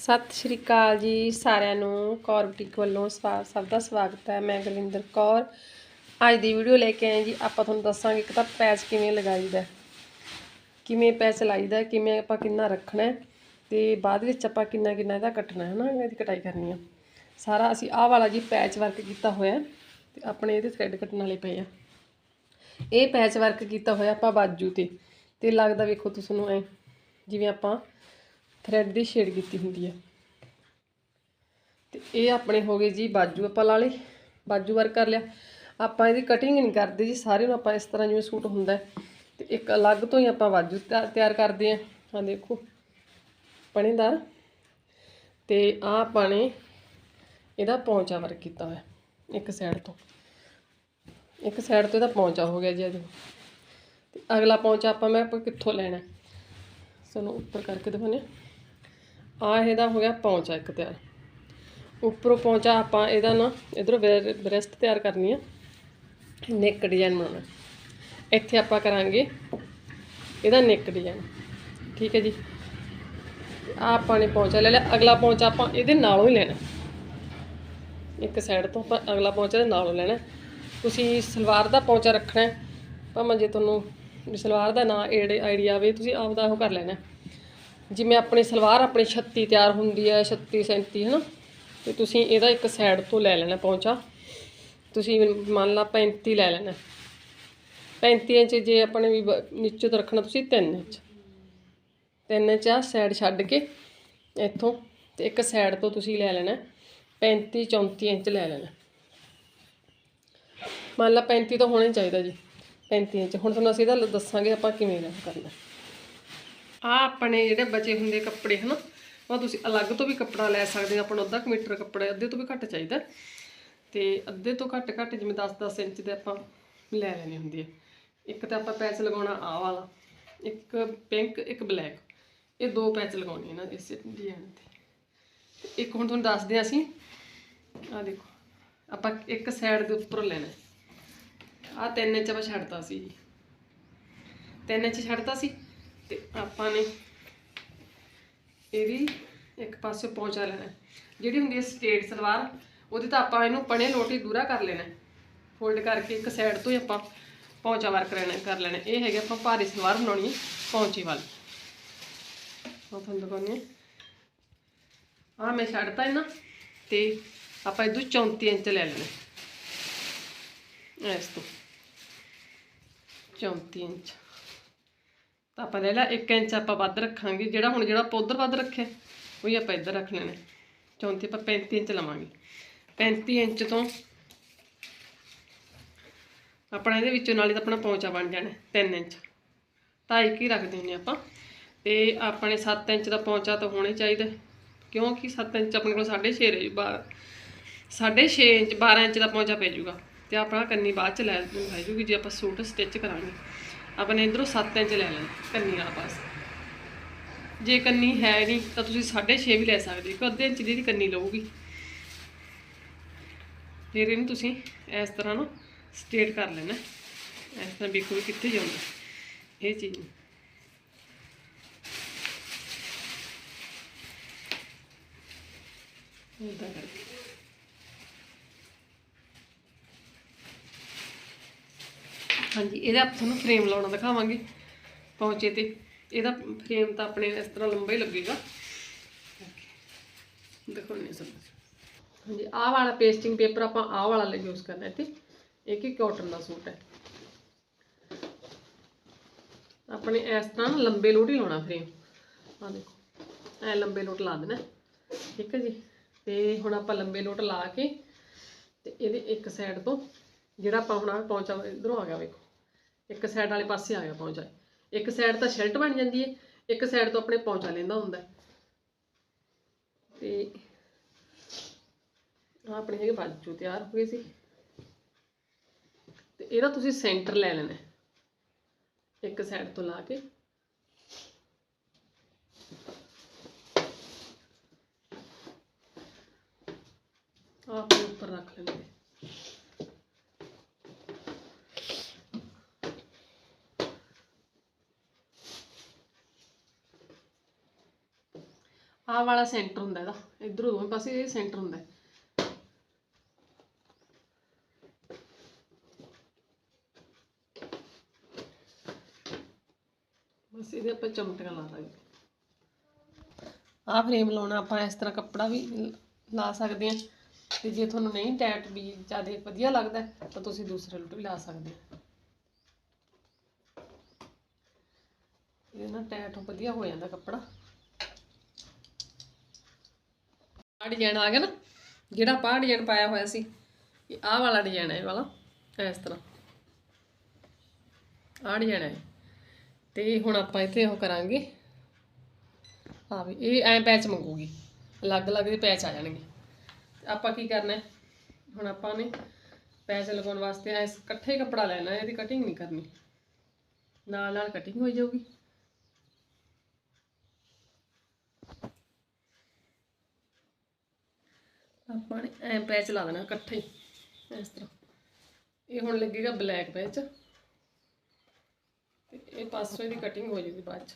ਸਤਿ ਸ਼੍ਰੀ ਅਕਾਲ ਜੀ ਸਾਰਿਆਂ ਨੂੰ ਕੌਰ ਬੁਟੀਕ ਵੱਲੋਂ ਸਵਾ- ਸਭ ਦਾ ਸਵਾਗਤ ਹੈ। ਮੈਂ ਗੁਰਵਿੰਦਰ ਕੌਰ। ਅੱਜ ਦੀ ਵੀਡੀਓ ਲੈ ਕੇ ਆਏ ਜੀ। ਆਪਾਂ ਤੁਹਾਨੂੰ ਦੱਸਾਂਗੇ ਇੱਕ ਤਾਂ ਪੈਚ ਕਿਵੇਂ ਲਗਾਈਦਾ ਹੈ, ਕਿਵੇਂ ਪੈਚ ਲਾਈਦਾ ਹੈ, ਕਿਵੇਂ ਆਪਾਂ ਕਿੰਨਾ ਰੱਖਣਾ ਹੈ ਤੇ ਬਾਅਦ ਵਿੱਚ ਆਪਾਂ ਕਿੰਨਾ ਕਿੰਨਾ ਇਹਦਾ ਕੱਟਣਾ ਹੈ ਨਾ ਇਹਦੀ ਕਟਾਈ ਕਰਨੀ ਆ। ਸਾਰਾ ਅਸੀਂ ਆਹ ਵਾਲਾ ਜੀ ਪੈਚ ਵਰਕ ਕੀਤਾ ਹੋਇਆ ਹੈ ਤੇ ਆਪਣੇ ਇਹਦੇ ਥ੍ਰੈਡ ਕੱਟਣ ਵਾਲੇ ਪਏ ਆ। ਇਹ ਪੈਚ ਵਰਕ ਕੀਤਾ ਹੋਇਆ ਆਪਾਂ ਬਾਜੂ ਤੇ। ਤੇ ਲੱਗਦਾ ਵੇਖੋ ਤੁਸੀਂ ਨੂੰ ਐ ਜਿਵੇਂ ਆਪਾਂ ਥਰੈਡ ਦੀ ਸ਼ੇਡ ਕੀਤੀ ਹੁੰਦੀ ਹੈ। ਤੇ ਇਹ ਆਪਣੇ ਹੋ ਗਏ ਜੀ ਬਾਜੂ ਆਪਾਂ ਲਾ ਲਏ, ਬਾਜੂ ਵਰਕ ਕਰ ਲਿਆ। ਆਪਾਂ ਇਹਦੀ ਕਟਿੰਗ ਨਹੀਂ ਕਰਦੇ ਜੀ ਸਾਰੇ ਨੂੰ ਆਪਾਂ ਇਸ ਤਰ੍ਹਾਂ ਜਿਵੇਂ ਸੂਟ ਹੁੰਦਾ ਹੈ। ਤੇ ਇੱਕ ਅਲੱਗ ਤੋਂ ਹੀ ਆਪਾਂ ਬਾਜੂ ਤਿਆ- ਤਿਆਰ ਕਰਦੇ ਆਂ ਆ ਦੇਖੋ ਪਣੇਦਾਰ ਤੇ ਆ ਆਪਾਂ ਨੇ ਇਹਦਾ ਪੌਂਚਾ ਵਰਕ ਕੀਤਾ ਹੋਇਆ, ਇੱਕ ਸਾਈਡ ਤੋਂ। ਇੱਕ ਸਾਈਡ ਤੋਂ ਇਹਦਾ ਪੌਂਚਾ ਹੋ ਗਿਆ ਜੀ ਇਹਦੇ ਤੇ ਅਗਲਾ ਪੌਂਚਾ ਆਪਾਂ ਮੈਂ ਆਪਾਂ ਕਿੱਥੋਂ ਲੈਣਾ ਸਾਨੂੰ ਉੱਪਰ ਕਰਕੇ ਦਿਖਾਉਂਦੇ ਆ ਇਹਦਾ ਹੋ ਗਿਆ ਪੌਂਚਾ ਇੱਕ ਤਿਆਰ। ਉੱਪਰੋਂ ਪੌਂਚਾ ਆਪਾਂ, ਇਹਦਾ ਨਾ ਇਧਰੋਂ ਬ੍ਰੈਸਟ ਤਿਆਰ ਕਰਨੀ ਆ। ਨੈਕ ਡਿਜ਼ਾਈਨ ਬਣਾਉਣਾ। ਇੱਥੇ ਆਪਾਂ ਕਰਾਂਗੇ ਇਹਦਾ ਨੈਕ ਡਿਜ਼ਾਈਨ। ਠੀਕ ਹੈ ਜੀ। ਆ ਆਪਾਂ ਨੇ ਪੌਂਚਾ ਲੈ ਲਿਆ। ਅਗਲਾ ਪੌਂਚਾ ਆਪਾਂ ਇਹਦੇ ਨਾਲੋਂ ਹੀ ਲੈਣਾ। ਇੱਕ ਸਾਈਡ ਤੋਂ ਆਪਾਂ ਅਗਲਾ ਪੌਂਚਾ ਦੇ ਨਾਲੋਂ ਲੈਣਾ। ਤੁਸੀਂ ਸਲਵਾਰ ਦਾ ਪੌਂਚਾ ਰੱਖਣਾ ਭਾਵੇਂ ਜੇ ਤੁਹਾਨੂੰ ਸਲਵਾਰ ਦਾ ਨਾਂ ਏੜੇ ਆਈਡੀਆ ਆਵੇ, ਤੁਸੀਂ ਆਪਦਾ ਉਹ ਕਰ ਲੈਣਾ। ਜਿਵੇਂ ਆਪਣੀ ਸਲਵਾਰ ਆਪਣੀ 36 ਤਿਆਰ ਹੁੰਦੀ ਹੈ 36 37 ਹਨਾ? ਤੇ ਤੁਸੀਂ ਇਹਦਾ ਇੱਕ ਸਾਈਡ ਤੋਂ ਲੈ ਲੈਣਾ ਪੌਂਚਾ। ਤੁਸੀਂ ਮੰਨ ਲਾ 35 ਲੈ ਲੈਣਾ। 35 ਇੰਚ ਜੇ ਆਪਣੇ ਵੀ ਬ- ਨੀਚੇ ਤੋਂ ਰੱਖਣਾ ਤੁਸੀਂ 3 ਇੰਚ। 3 ਇੰਚ ਆ ਸਾਈਡ ਛੱਡ ਕੇ ਇੱਥੋਂ ਤੇ ਇੱਕ ਸਾਈਡ ਤੋਂ ਤੁਸੀਂ ਲੈ ਲੈਣਾ। 35 34 ਇੰਚ ਲੈ ਲੈਣਾ। ਮੰਨ ਲਾ 35 ਤਾਂ ਹੋਣਾ ਹੀ ਚਾਹੀਦਾ ਜੀ। 35 ਇੰਚ। ਹੁਣ ਤੁਹਾਨੂੰ ਅਸੀਂ ਇਹਦਾ ਦੱਸਾਂਗੇ ਆਪਾਂ ਕਿਵੇਂ ਲੈਣਾ ਕਰਨਾ। ਆ ਆਪਣੇ ਜਿਹੜੇ ਬਚੇ ਹੁੰਦੇ ਕੱਪੜੇ, ਹਨ, ਉਹ ਤੁਸੀਂ ਅਲੱਗ ਤੋਂ ਵੀ ਕੱਪੜਾ ਲੈ ਸਕਦੇ ਹੋ। ਆਪਾਂ ਨੂੰ ਅੱਧਾ ਕੁ ਮੀਟਰ ਕੱਪੜਾ ਅੱਧੇ ਤੋਂ ਵੀ ਘੱਟ ਚਾਹੀਦਾ। ਤੇ ਅੱਧੇ ਤੋਂ ਘੱਟ ਘੱਟ ਜਿਵੇਂ 10-10 ਇੰਚ ਦੇ ਆਪਾਂ ਲੈ ਲੈਣੇ ਹੁੰਦੇ ਆ। ਇੱਕ ਤਾਂ ਆਪਾਂ ਪੈਚ ਲਗਾਉਣਾ ਆ ਵਾਲਾ, ਇੱਕ ਪਿੰਕ, ਇੱਕ ਬਲੈਕ। ਇਹ ਦੋ ਪੈਚ ਲਗਾਉਣੇ ਇਹਨਾਂ ਦੇ ਇਸੇ ਡਿਜ਼ਾਈਨ ਤੇ। ਤੇ ਇੱਕ ਹੁਣ ਤੁਹਾਨੂੰ ਦੱਸਦੇ ਹਾਂ ਅਸੀਂ ਆ ਦੇਖੋ, ਆਪਾਂ ਇੱਕ ਸਾਈਡ ਦੇ ਉੱਪਰੋਂ ਲੈਣਾ। ਆ ਤਿੰਨ ਇੰਚ ਆਪਾਂ ਛੱਡਤਾ ਸੀ। ਜੀ ਤਿੰਨ ਇੰਚ ਛੱਡਤਾ ਸੀ। ਤੇ ਆਪਾਂ ਨੇ ਇਹਦੀ ਇੱਕ ਪਾਸੇ ਪਹੁੰਚਾ ਲੈਣਾ ਜਿਹੜੀ ਹੁੰਦੀ ਹੈ ਸਟੇਟ ਸਲਵਾਰ, ਉਹਦੇ ਤਾਂ ਆਪਾਂ ਇਹਨੂੰ ਪਣੇ ਲੋਟੀ ਦੂਰਾ ਕਰ ਲੈਣਾ ਫੋਲਡ ਕਰਕੇ ਇੱਕ ਸਾਈਡ ਤੋਂ ਹੀ ਆਪਾਂ ਪਹੁੰਚਾ ਵਰਕ ਲੈਣਾ ਕਰ ਲੈਣਾ ਇਹ ਹੈਗੇ ਆਪਾਂ ਭਾਰੀ ਸਲਵਾਰ ਬਣਾਉਣੀ ਹੈ ਪਹੁੰਚੇ ਵਾਲੀ। ਉਹ ਤੁਹਾਨੂੰ ਦਿਖਾਉਂਦੀ ਹਾਂ। ਆ ਮੈਂ ਛੱਡਤਾ ਇਹਨਾਂ ਤੇ ਆਪਾਂ ਇਹਦੂ 34 ਇੰਚ ਲੈ ਲੈਣਾ ਇਸ ਤੋਂ 34 ਇੰਚ। ਤਾਂ ਆਪਾਂ ਲੈ ਲਾ 1 ਇੰਚ ਆਪਾਂ ਵੱਧ ਰੱਖਾਂਗੇ, ਜਿਹੜਾ ਹੁਣ ਜਿਹੜਾ ਆਪਾਂ ਉੱਧਰ ਵੱਧ ਰੱਖਿਆ, ਉਹੀ ਆਪਾਂ ਇੱਧਰ ਰੱਖ ਲੈਣਾ 34 ਆਪਾਂ 35 ਇੰਚ ਲਵਾਂਗੇ। 35 ਇੰਚ ਤੋਂ ਆਪਣਾ ਇਹਦੇ ਵਿੱਚੋਂ ਨਾਲੇ ਤਾਂ ਆਪਣਾ ਪੌਂਚਾ ਬਣ ਜਾਣਾ 3 ਇੰਚ। ਢਾਈ ਕੀ ਰੱਖ ਦਿੰਦੇ ਆਪਾਂ। ਤੇ ਆਪਣੇ 7 ਇੰਚ ਦਾ ਪੌਂਚਾ ਤਾਂ ਹੋਣਾ ਹੀ ਚਾਹੀਦਾ। ਕਿਉਂਕਿ 7 ਇੰਚ ਆਪਣੇ ਕੋਲ 6.5 ਰਹੀ 6.5 ਇੰਚ 12 ਇੰਚ ਦਾ ਪੌਂਚਾ ਪੈ ਜੂਗਾ। ਤੇ ਆਪਣਾ ਕੰਨੀ ਬਾਅਦ ਚ ਲੈ ਲੈ ਜੂਗੀ, ਜੇ ਆਪਾਂ ਸੂਟ ਸਟਿਚ ਕਰਾਂਗੇ। ਆਪਣੇ ਇਧਰੋਂ 7 ਇੰਚ ਲੈ ਲੈਣਾ, ਕੰਨੀ ਵਾਲਾ ਪਾਸ। ਜੇ ਕੰਨੀ ਹੈ ਨਹੀਂ, ਤਾਂ ਤੁਸੀਂ 6.5 ਵੀ ਲੈ ਸਕਦੇ ਹੋ ਅੱਧੇ ਇੰਚ ਦੀ ਇਹਦੀ ਕੰਨੀ ਲਊਗੀ। ਫਿਰ ਇਹਨੂੰ ਤੁਸੀਂ ਇਸ ਤਰ੍ਹਾਂ ਨਾ ਸਟੇਟ ਕਰ ਲੈਣਾ। ਇਸ ਤਰ੍ਹਾਂ ਵੇਖੋ ਵੀ ਕਿੱਥੇ ਜਾਊਗਾ ਇਹ ਚੀਜ਼ ਨੂੰ। ਕਰਕੇ। ਹਾਂਜੀ, ਇਹਦਾ ਆਪਾਂ ਤੁਹਾਨੂੰ ਫਰੇਮ ਲਾਉਣਾ ਦਿਖਾਵਾਂਗੇ ਪਹੁੰਚੇ ਤੇ। ਇਹਦਾ ਫਰੇਮ ਤਾਂ ਆਪਣੇ ਇਸ ਤਰ੍ਹਾਂ ਲੰਬਾ ਹੀ ਲੱਗੇਗਾ। ਦੇਖੋ ਨਹੀਂ ਸਭ ਹਾਂਜੀ, ਆਹ ਵਾਲਾ ਪੇਸਟਿੰਗ ਪੇਪਰ ਆਪਾਂ ਆਹ ਵਾਲਾ ਲਈ ਯੂਜ਼ ਕਰਨਾ ਇੱਥੇ। ਇਹ ਕਿ ਕਾਟਨ ਦਾ ਸੂਟ ਹੈ। ਆਪਣੇ ਇਸ ਤਰ੍ਹਾਂ ਨਾ ਲੰਬੇ ਲੋਟ ਹੀ ਲਾਉਣਾ ਫਰੇਮ ਆਹ ਦੇਖੋ, ਐ ਲੰਬੇ ਲੋਟ ਲਾ ਦੇਣਾ। ਠੀਕ ਹੈ ਜੀ। ਤੇ ਹੁਣ ਆਪਾਂ ਲੰਬੇ ਲੋਟ ਲਾ ਕੇ ਤੇ ਇਹਦੇ ਇੱਕ ਸਾਈਡ ਤੋਂ ਜਿਹੜਾ ਆਪਾਂ ਹੁਣ ਆਹ ਪਹੁੰਚਾ ਇਧਰੋਂ ਆ ਗਿਆ ਵੇਖੋ। ਇੱਕ ਸਾਈਡ ਵਾਲੇ ਪਾਸੇ ਆ ਗਿਆ ਪਹੁੰਚਾ ਇੱਕ ਸਾਈਡ ਤਾਂ ਸ਼ਰਟ ਬਣ ਜਾਂਦੀ ਹੈ ਇੱਕ ਸਾਈਡ ਤੋਂ ਆਪਣੇ ਪਹੁੰਚਾ ਲੈਂਦਾ ਹੁੰਦਾ ਹੈ। ਤੇ ਆਹ ਆਪਣੇ ਹੈਗੇ ਬਾਜੂ ਤਿਆਰ ਹੋ ਗਏ ਸੀ। ਤੇ ਇਹਦਾ ਤੁਸੀਂ ਸੈਂਟਰ ਲੈ ਲੈਣਾ ਇੱਕ ਸਾਈਡ ਤੋਂ ਲਾ ਕੇ। ਆਹ ਆਪਣੇ ਉੱਪਰ ਰੱਖ ਲੈਂਦੇ। ਆਹ ਵਾਲਾ ਸੈਂਟਰ ਹੁੰਦਾ ਇਹਦਾ ਇਧਰੋਂ ਦੋਵੇਂ ਪਾਸੇ ਇਹ ਸੈਂਟਰ ਹੁੰਦਾ ਬਸ ਇਹਦੇ ਆਪਾਂ ਚਮਟੀਆਂ ਲਾ ਦਾਂਗੇ ਆਹ ਫਰੇਮ ਲਾਉਣਾ ਆਪਾਂ ਇਸ ਤਰ੍ਹਾਂ ਕੱਪੜਾ ਵੀ ਲਾ ਸਕਦੇ ਹਾਂ ਤੇ ਜੇ ਤੁਹਾਨੂੰ ਨਹੀਂ ਟੈਟ ਵੀ ਜ਼ਿਆਦਾ ਵਧੀਆ ਲੱਗਦਾ ਤਾਂ ਤੁਸੀਂ ਦੂਸਰੇ ਲੁੱਟ ਵੀ ਲਾ ਸਕਦੇ ਹੋ ਇਹ ਨਾ ਟੈਟ ਵਧੀਆ ਹੋ ਜਾਂਦਾ ਕੱਪੜਾ ਆਹ ਡਿਜ਼ਾਈਨ ਆ ਗਿਆ ਨਾ, ਜਿਹੜਾ ਆਪਾਂ ਡਿਜ਼ਾਈਨ ਪਾਇਆ ਹੋਇਆ ਸੀ, ਇਹ ਆਹ ਵਾਲਾ ਡਿਜ਼ਾਈਨ ਹੈ ਇਹ ਵਾਲਾ, ਇਸ ਤਰ੍ਹਾਂ। ਆਹ ਡਿਜ਼ਾਈਨ ਹੈ ਤੇ ਹੁਣ ਆਪਾਂ ਇੱਥੇ ਉਹ ਕਰਾਂਗੇ। ਹਾਂ ਵੀ, ਇਹ ਐ ਪੈਚ ਮੰਗੂਗੀ। ਅਲੱਗ-ਅਲੱਗ ਦੇ ਪੈਚ ਆ ਜਾਣਗੇ। ਆਪਾਂ ਕੀ ਕਰਨਾ ਹੈ? ਹੁਣ ਆਪਾਂ ਨੇ ਪੈਚ ਲਗਾਉਣ ਵਾਸਤੇ ਐ ਇਕੱਠੇ ਕੱਪੜਾ ਲੈਣਾ, ਇਹਦੀ ਕਟਿੰਗ ਨਹੀਂ ਕਰਨੀ। ਨਾਲ ਨਾਲ ਕਟਿੰਗ ਹੋ ਜਾਊਗੀ। ਆਪਾਂ ਨੇ ਐ ਪੈਚ ਲਾ ਦੇਣਾ ਇਕੱਠੇ ਹੀ, ਇਸ ਤਰ੍ਹਾਂ। ਇਹ ਹੁਣ ਲੱਗੇਗਾ ਬਲੈਕ ਪੈਚ ਤੇ ਇਹ ਪਾਸੋਂ ਦੀ ਕਟਿੰਗ ਹੋ ਜੂਗੀ ਬਾਅਦ ਚ।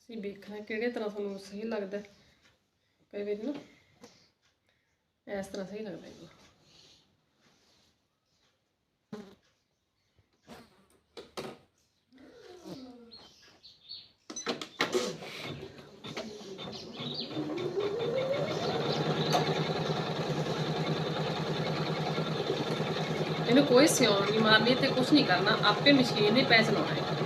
ਤੁਸੀਂ ਵੇਖਣਾ ਕਿਹੜੇ ਤਰ੍ਹਾਂ ਤੁਹਾਨੂੰ ਸਹੀ ਲੱਗਦਾ ਕਈ ਵਾਰੀ ਨਾ ਇਸ ਤਰ੍ਹਾਂ ਸਹੀ ਲੱਗਦਾ ਹੈ। ਇਹਨੂੰ ਕੋਈ ਸਿਉਣ ਨਹੀਂ ਮਾਰਨੀ ਤੇ ਕੁਝ ਨਹੀਂ ਕਰਨਾ, ਆਪੇ ਮਸ਼ੀਨ ਨੇ ਪੈਚ ਲਾਉਣਾ। ਹੈ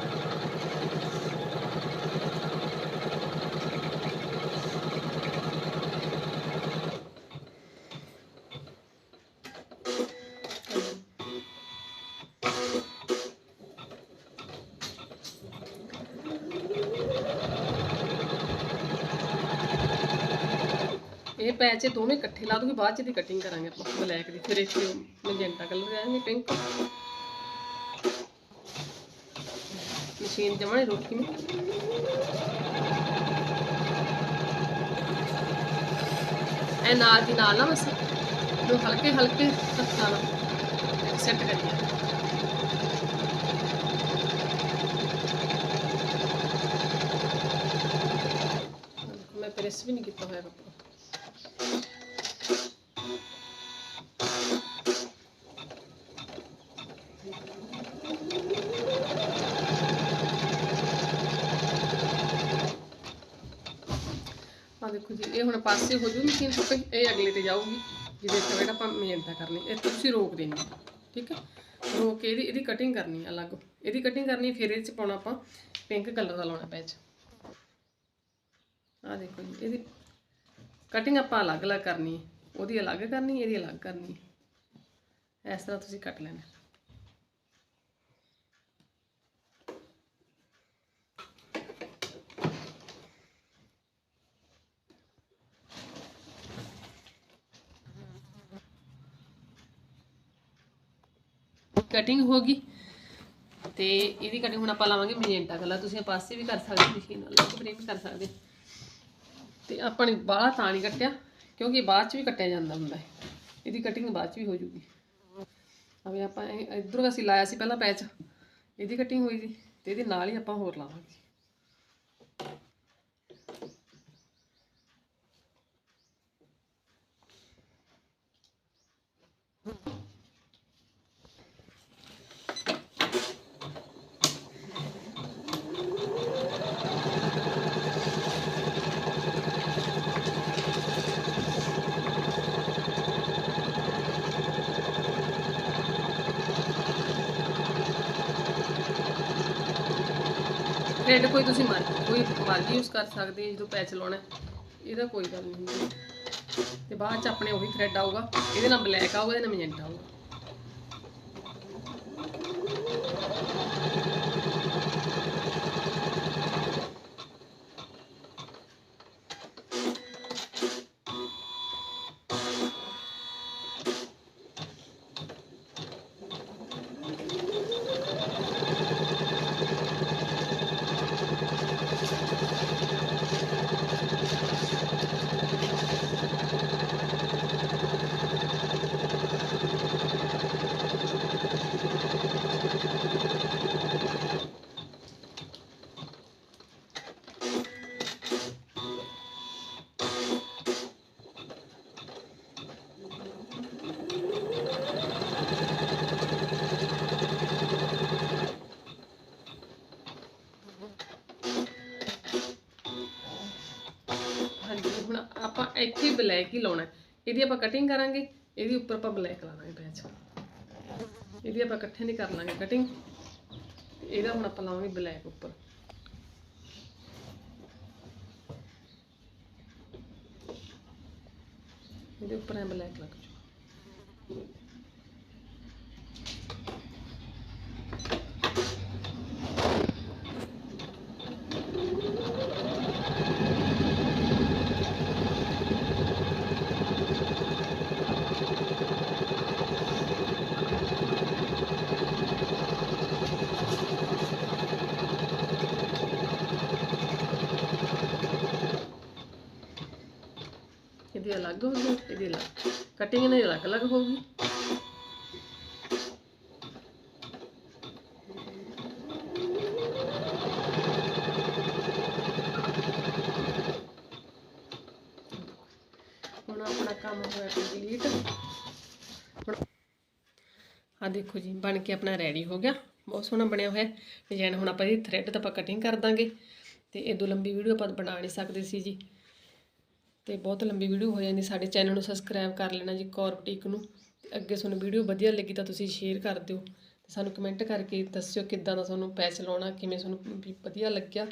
ਇਹ ਪੈਚ ਦੋਵੇਂ ਇਕੱਠੇ ਲਾ ਦੂਗੀ, ਬਾਅਦ ਚ ਦੀ ਕਟਿੰਗ ਕਰਾਂਗੇ ਆਪਾਂ ਬਲੈਕ ਦੀ। ਫਿਰ ਇੱਥੇ ਮੈਜੈਂਟਾ ਕਲਰ ਕਰਾਂਗੇ ਪਿੰਕ ਮਸ਼ੀਨ ਜਮਾਣੇ ਰੋਕੀ ਨੂੰ। ਇਹ ਨਾਲ ਦੀ ਨਾਲ ਨਾ ਬਸ ਨੂੰ ਹਲਕੇ ਹਲਕੇ ਹੱਥਾਂ ਨਾਲ ਸੈੱਟ ਕਰੀਏ। ਮੈਂ ਪ੍ਰੈਸ ਵੀ ਨਹੀਂ ਕੀਤਾ ਹੋਇਆ ਕੱਪੜਾ। ਦੇਖੋ ਜੀ ਇਹ ਹੁਣ ਪਾਸੇ ਹੋ ਜੂ ਮਸ਼ੀਨ ਸੁੱਕ ਇਹ ਅਗਲੇ ਤੇ ਜਾਊਗੀ ਜਿਹਦੇ ਤੇ ਜਿਹੜਾ ਆਪਾਂ ਮਿਹਨਤਾਂ ਕਰਨੀ ਇਹ ਤੁਸੀਂ ਰੋਕ ਦੇਣੀ ਠੀਕ ਹੈ? ਰੋਕ ਕੇ ਇਹਦੀ ਇਹਦੀ ਕਟਿੰਗ ਕਰਨੀ ਅਲੱਗ। ਇਹਦੀ ਕਟਿੰਗ ਕਰਨੀ ਹੈ, ਫਿਰ ਇਹਦੇ ਚ ਪਾਉਣਾ ਆਪਾਂ ਪਿੰਕ ਕਲਰ ਦਾ ਲਾਉਣਾ ਪੈਚ ਆ ਦੇਖੋ ਜੀ ਇਹਦੀ ਕਟਿੰਗ ਆਪਾਂ ਅਲੱਗ-ਅਲੱਗ ਕਰਨੀ ਹੈ ਉਹਦੀ ਅਲੱਗ ਕਰਨੀ ਇਹਦੀ ਅਲੱਗ ਕਰਨੀ। ਇਸ ਤਰ੍ਹਾਂ ਤੁਸੀਂ ਕੱਟ ਲੈਣਾ। ਕਟਿੰਗ ਹੋ ਗਈ ਤੇ ਇਹਦੀ ਕਟਿੰਗ ਹੁਣ ਆਪਾਂ ਲਾਵਾਂਗੇ ਮੈਜੈਂਟਾ ਕਲਰ ਤੁਸੀਂ ਇਹ ਪਾਸੇ ਵੀ ਕਰ ਸਕਦੇ ਮਸ਼ੀਨ ਨਾਲ ਲੱਗ ਵੀ ਕਰ ਸਕਦੇ ਤੇ ਆਪਾਂ ਨੇ ਬਾਹਲਾ ਤਾਂ ਨਹੀਂ ਕੱਟਿਆ, ਕਿਉਂਕਿ ਬਾਅਦ ਚ ਵੀ ਕੱਟਿਆ ਜਾਂਦਾ ਹੁੰਦਾ ਹੈ। ਇਹਦੀ ਕਟਿੰਗ ਬਾਅਦ ਚ ਵੀ ਹੋ ਜੂਗੀ। ਅਵੇ ਆਪਾਂ ਇਹ- ਇੱਧਰੋਂ ਅਸੀਂ ਲਾਇਆ ਸੀ ਪਹਿਲਾਂ ਪੈਚ ਇਹਦੀ ਕਟਿੰਗ ਹੋਈ ਸੀ ਤੇ ਇਹਦੇ ਨਾਲ ਹੀ ਆਪਾਂ ਹੋਰ ਲਾਵਾਂਗੇ। ਥ੍ਰੈਡ ਕੋਈ ਤੁਸੀਂ ਮਰਜ਼ੀ, ਕੋਈ ਮਰਜ਼ੀ ਯੂਜ਼ ਕਰ ਸਕਦੇ ਜਦੋਂ ਪੈਚ ਲਾਉਣਾ ਇਹਦਾ ਕੋਈ ਗੱਲ ਨਹੀਂ ਹੁੰਦੀ। ਤੇ ਬਾਅਦ ਚ ਆਪਣੇ ਉਹੀ ਥ੍ਰੈਡ ਆਊਗਾ, ਇਹਦੇ ਨਾਲ ਬਲੈਕ ਆਊਗਾ, ਇਹਦੇ ਨਾਲ ਮੈਜੈਂਟਾ ਆਊਗਾ। ਇੱਥੇ ਬਲੈਕ ਹੀ ਲਾਉਣਾ ਇਹਦੀ ਆਪਾਂ ਕਟਿੰਗ ਕਰਾਂਗੇ, ਇਹਦੇ ਉੱਪਰ ਆਪਾਂ ਬਲੈਕ ਲਾ ਪੈਚ ਇਹਦੀ ਆਪਾਂ ਇਕੱਠੇ ਨਹੀਂ ਕਰ ਲਾਂਗੇ ਕਟਿੰਗ ਇਹਦਾ ਹੁਣ ਆਪਾਂ ਲਾਵਾਂਗੇ ਬਲੈਕ ਉੱਪਰ। ਇਹਦੇ ਉੱਪਰ ਐ ਬਲੈਕ ਲੱਗ ਜੂ। ਇਹਦੀ ਅਲੱਗ ਹੋਊਗੀ, ਇਹਦੀ ਅਲੱਗ। ਕਟਿੰਗ ਨੇ ਅਲੱਗ ਅਲੱਗ ਹੋਊਗੀ। ਹੁਣ ਆਪਣਾ ਕੰਮ ਹੋਇਆ ਕੰਪਲੀਟ ਆ ਦੇਖੋ ਜੀ, ਬਣ ਕੇ ਆਪਣਾ ਰੈਡੀ ਹੋ ਗਿਆ। ਬਹੁਤ ਸੋਹਣਾ ਬਣਿਆ ਹੋਇਆ ਡਿਜ਼ਾਈਨ ਹੁਣ ਆਪਾਂ ਇਹਦੀ ਥ੍ਰੈਡ ਤਾਂ ਆਪਾਂ ਕਟਿੰਗ ਕਰ ਦਾਂਗੇ। ਤੇ ਇਦੋਂ ਲੰਬੀ ਵੀਡੀਓ ਆਪਾਂ ਬਣਾ ਨਹੀਂ ਸਕਦੇ ਸੀ ਜੀ। ਤੇ ਬਹੁਤ ਲੰਬੀ ਵੀਡੀਓ ਹੋ ਜਾਂਦੀ, ਸਾਡੇ ਚੈਨਲ ਨੂੰ ਸਬਸਕ੍ਰਾਈਬ ਕਰ ਲੈਣਾ ਜੀ ਕੌਰ ਬੁਟੀਕ ਨੂੰ। ਤੇ ਅੱਗੇ ਤੁਹਾਨੂੰ ਵੀਡੀਓ ਵਧੀਆ ਲੱਗੀ ਤਾਂ ਤੁਸੀਂ ਸ਼ੇਅਰ ਕਰ ਦਿਓ। ਤੇ ਸਾਨੂੰ ਕਮੈਂਟ ਕਰਕੇ ਦੱਸਿਓ ਕਿੱਦਾਂ ਦਾ ਤੁਹਾਨੂੰ ਪੈਚ ਲਾਉਣਾ, ਕਿਵੇਂ ਤੁਹਾਨੂੰ ਵੀ ਵਧੀਆ ਲੱਗਿਆ।